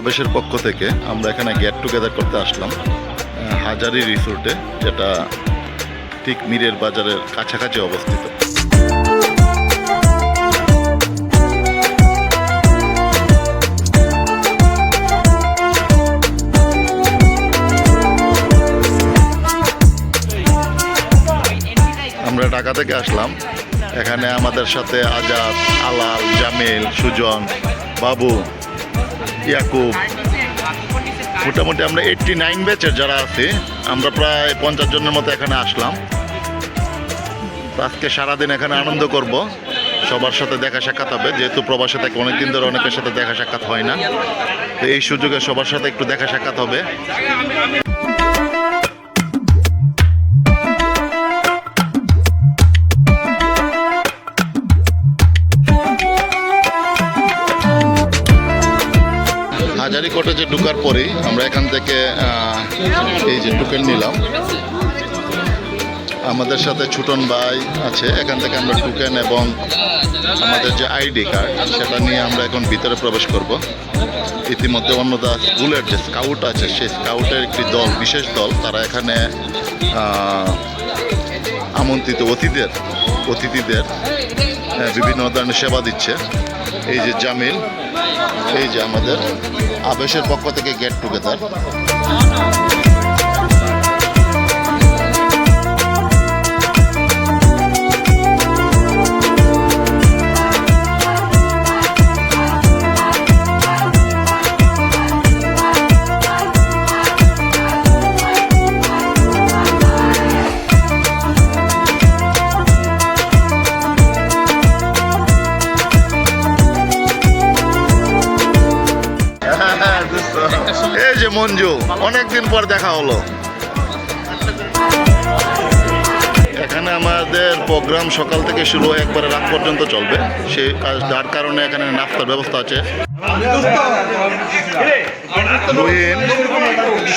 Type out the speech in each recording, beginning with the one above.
আবেশের পক্ষ থেকে আমরা এখানে গেট টুগেদার করতে আসলাম হাজারি রিসোর্টে, যেটা ঠিক মিরের বাজারের কাছাকাছি অবস্থিত। আমরা ঢাকা থেকে আসলাম। এখানে আমাদের সাথে আজাদ, আলাল, জামিল, সুজন, বাবু ইয়াকুব। মোটামুটি আমরা এইটটি নাইন ব্যাচের যারা আছে, আমরা প্রায় পঞ্চাশ জনের মতো এখানে আসলাম। আজকে সারাদিন এখানে আনন্দ করব। সবার সাথে দেখা সাক্ষাৎ হবে, যেহেতু প্রবাসে থাকে, অনেকদিন ধরে অনেকের সাথে দেখা সাক্ষাৎ হয় না। তো এই সুযোগে সবার সাথে একটু দেখা সাক্ষাৎ হবে। ঢুকার পরেই আমরা এখান থেকে এই যে টোকেন নিলাম। আমাদের সাথে ছুটন ভাই আছে। এখান থেকে আমরা টোকেন এবং আমাদের যে আইডি কার্ড সেটা নিয়ে আমরা এখন ভিতরে প্রবেশ করব। ইতিমধ্যে অন্যদা স্কুলের যে স্কাউট আছে, সেই স্কাউটের একটি দল, বিশেষ দল, তারা এখানে আমন্ত্রিত অতিথিদের অতিথিদের বিভিন্ন ধরনের সেবা দিচ্ছে। এই যে জামিল এই যে আমাদের আবেশের পক্ষ থেকে গেট টুগেদার মঞ্জু, অনেকদিন পর দেখা হলো। এখানে আমাদের প্রোগ্রাম সকাল থেকে শুরু হয়ে একবারে রাত পর্যন্ত চলবে। সেই কাজ যার কারণে এখানে নাস্তার ব্যবস্থা আছে।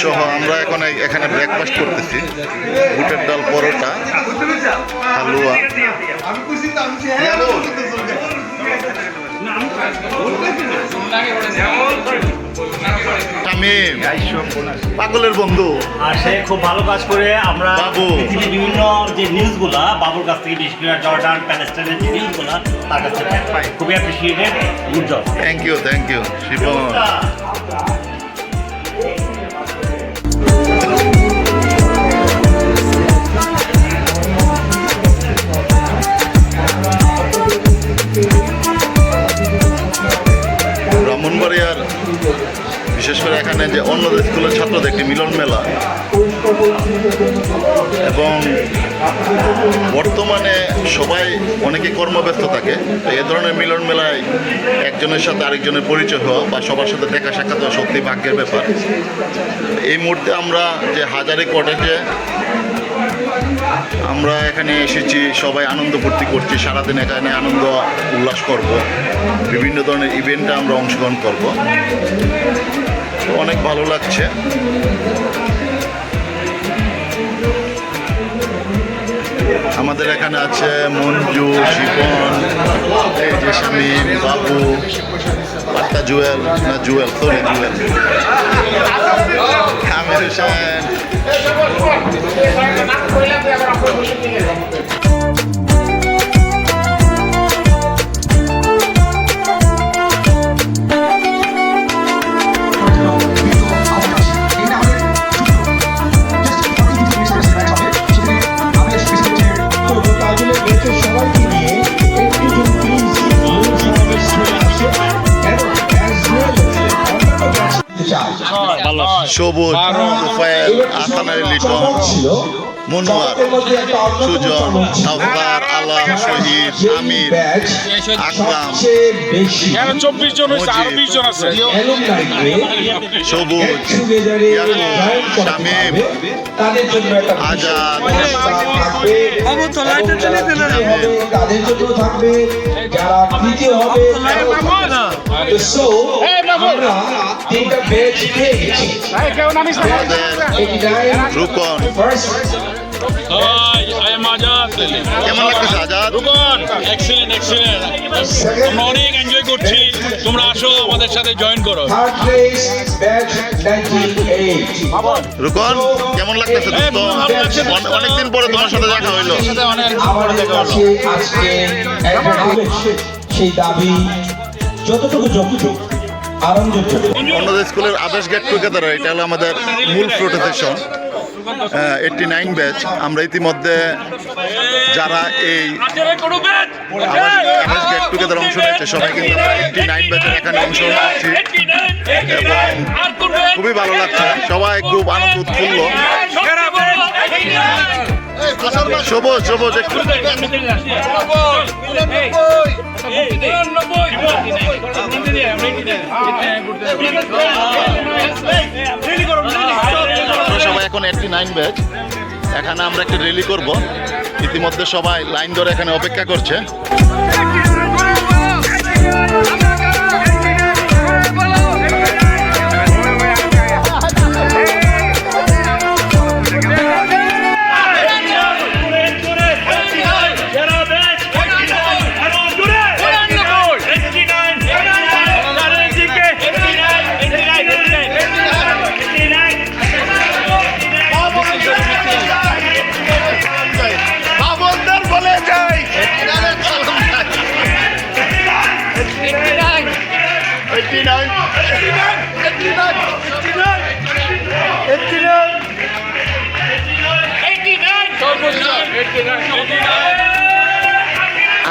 সহ আমরা এখন এখানে ব্রেকফাস্ট করতেছি। বুটের ডাল, পরোটা, হালুয়া। তামিম পাগলের বন্ধু। আর সে খুব ভালো কাজ করে আমরা পৃথিবীর বিভিন্ন যে নিউজগুলা বাবুর কাছ থেকে বিশেষ করে জর্ডান প্যালেস্টাইনের যে নিউজগুলা তার কাছ থেকে পাই খুবই appreciated good job thank you thank you Shibon ব্রাহ্মণবাড়িয়ার বিশেষ করে এখানে যে অন্য স্কুলের ছাত্রদের একটি মিলন মেলা। এবং বর্তমানে সবাই অনেকে কর্মব্যস্ত থাকে, তো এ ধরনের মিলন মেলায় একজনের সাথে আরেকজনের পরিচয় হওয়া বা সবার সাথে দেখা সাক্ষাৎ হওয়া সত্যি ভাগ্যের ব্যাপার। এই মুহূর্তে আমরা যে হাজারি কটেজে আমরা এখানে এসেছি, সবাই আনন্দ ফুর্তি করছি, সারাদিন এখানে আনন্দ উল্লাস করব। বিভিন্ন ধরনের ইভেন্টে আমরা অংশগ্রহণ করব। অনেক ভালো লাগছে। আমাদের এখানে আছে মঞ্জু, শিপন বাবু পাত্তা জুয়েল, না জুয়েল, সরি, জুয়েল। আমির আসানের লিটন মনোয়ার সুজন। আফতার আলাম শহীদ আমির আকরাম সবচেয়ে বেশি। এখানে চব্বিশ জন হয়েছে আরও বিশ জন আছে। সবুজ শামীম, হবে। তাদের জন্য একটা বিশেষ আজাদ, তাদের জন্য থাকবে। যারা তৃতীয় হবে আমরা কেমন লাগতেছে আজাদ রুকন এক্সিলেন্ট এক্সিলেন্ট আমরা অনেক এনজয় করছি। তোমরা আসো আমাদের সাথে জয়েন করো। নাইনটি এইট রুকন কেমন লাগতেছে এই, দোস্ত ভালো লাগছে। অনে- অনেকদিন পরে তোমার সাথে দেখা হইল। সাথে অনেক আমাদের কাছে আজকে একটা দাবি, সেই দাবি যতটুকু যতটুকু অন্যদের স্কুলের আবেশ গেট টুগেদার এটা হলো আমাদের মূল প্রোটেকশন এইটটি নাইন ব্যাচ আমরা ইতিমধ্যে যারা এই আবেশ গেট টুগেদার অংশ নিচ্ছে সবাই কিন্তু এইটটি নাইন ব্যাচের এখানে অংশ করছি এবং খুবই ভালো লাগছে। সবাই খুব আনন্দ উৎফুল্ল। সবুজ সবুজ সবাই এখন একটি নাইন ব্যাচ এখানে আমরা একটি র্যালি করব। ইতিমধ্যে সবাই লাইন ধরে এখানে অপেক্ষা করছে।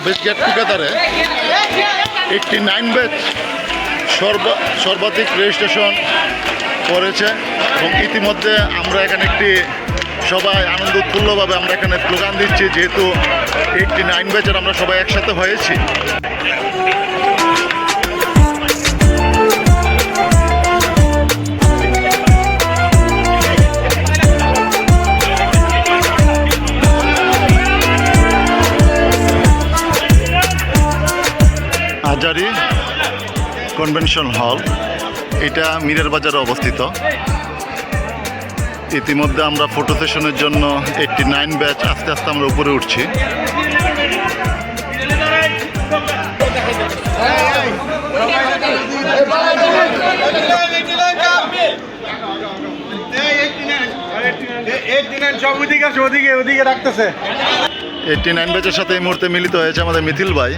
আবেশ গেট টুগেদারে এইটটি নাইন বেচ সর্ব সর্বাধিক রেজিস্ট্রেশন করেছে এবং ইতিমধ্যে আমরা এখানে একটি সবাই আনন্দ উৎফুল্লভাবে আমরা এখানে স্লোগান দিচ্ছি, যেহেতু এইটটি নাইন বেচের আমরা সবাই একসাথে হয়েছি। Azhari convention hall. এটা মিরের বাজারে অবস্থিত। ইতিমধ্যে আমরা ফটো সেশনের জন্য এইটটি নাইন ব্যাচ আস্তে আস্তে আমরা উপরে উঠছি। এইটটি নাইন ব্যাচের সাথে এই মুহূর্তে মিলিত হয়েছে আমাদের মিথিল ভাই।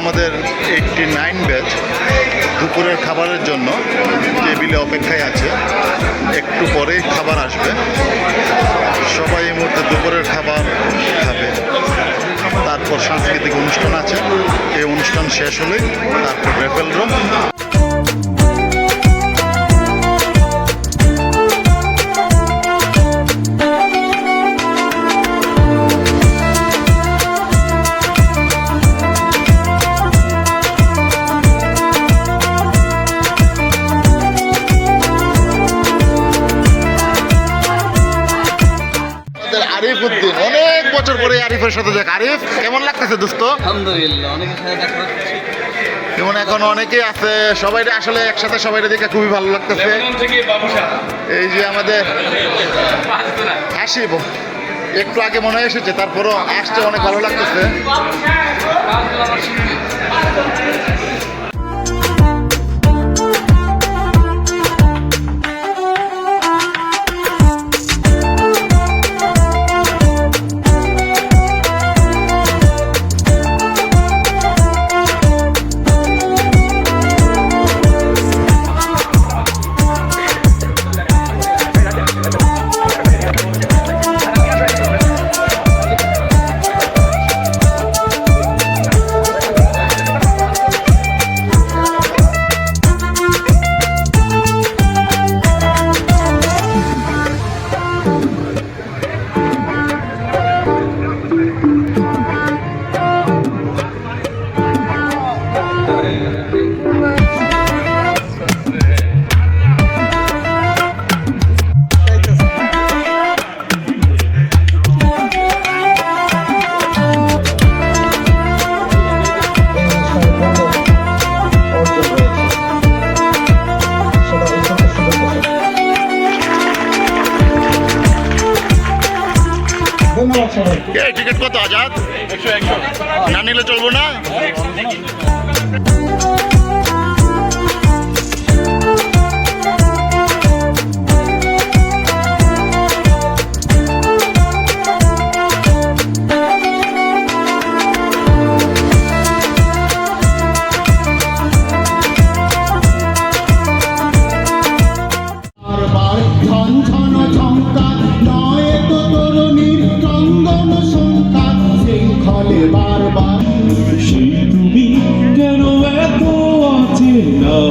আমাদের এইটটি নাইন ব্যাচ দুপুরের খাবারের জন্য টেবিলে অপেক্ষায় আছে। একটু পরেই খাবার আসবে। সবাই এই মুহূর্তে দুপুরের খাবার খাবে। তারপর সাংস্কৃতিক অনুষ্ঠান আছে। এই অনুষ্ঠান শেষ হলেই তারপর রেফেল রুম আরিফ উদ্দিন। অনেক বছর পরে আরিফের সাথে দেখ। আরিফ কেমন লাগতেছে দোস্ত? আলহামদুলিল্লাহ অনেকের সাথে দেখা যেমন এখন অনেকেই আছে সবাই আসলে একসাথে সবাই দেখে খুবই ভালো লাগতেছে। এই যে আমাদের হাসিব একটু আগে মনে এসেছে তারপরও আসতে অনেক ভালো লাগতেছে।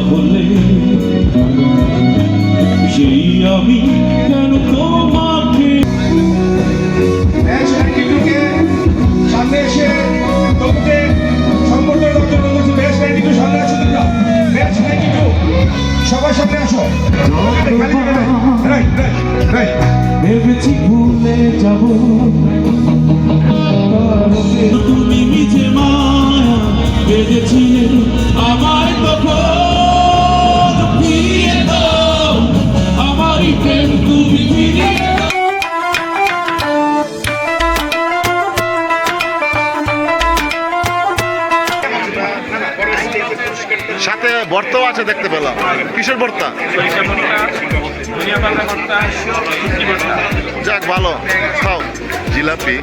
হলে সেই আমি কেন তোমাকে সামনে এসে তোমাকে সম্বর্ধনা দেওয়ার বলছি ম্যাচ নাইনটি টু সামনে আসো তোমরা ম্যাচ নাইনটি টু সবাই সামনে আসো। ভেবেছি ভুলে কিসের ভর্তা? যাক ভালো। খাও। জিলাপি।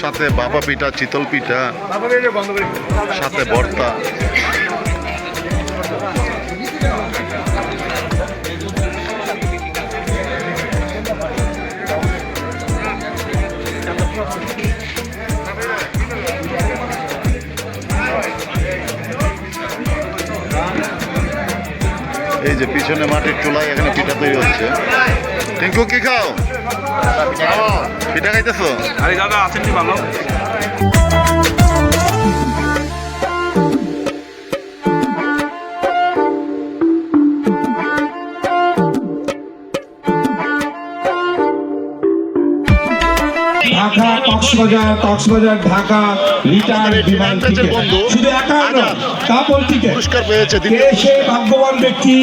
সাথে বাবা পিঠা চিতল পিঠা। সাথে ভর্তা। এই যে পিছনে মাটির চুলায় এখানে পিঠা তৈরি হচ্ছে। টিঙ্কু কি খাও? পিঠা খাইতেছো? আরে দাদা আছেন কি ভালো? ঢাকা কক্সবাজার কক্সবাজার ঢাকা রিটার্ন আমাদের বিমান শুধু একা নয়। কাপড় টিকিট পুরস্কার পেয়েছে কে সে ভাগ্যবান ব্যক্তি?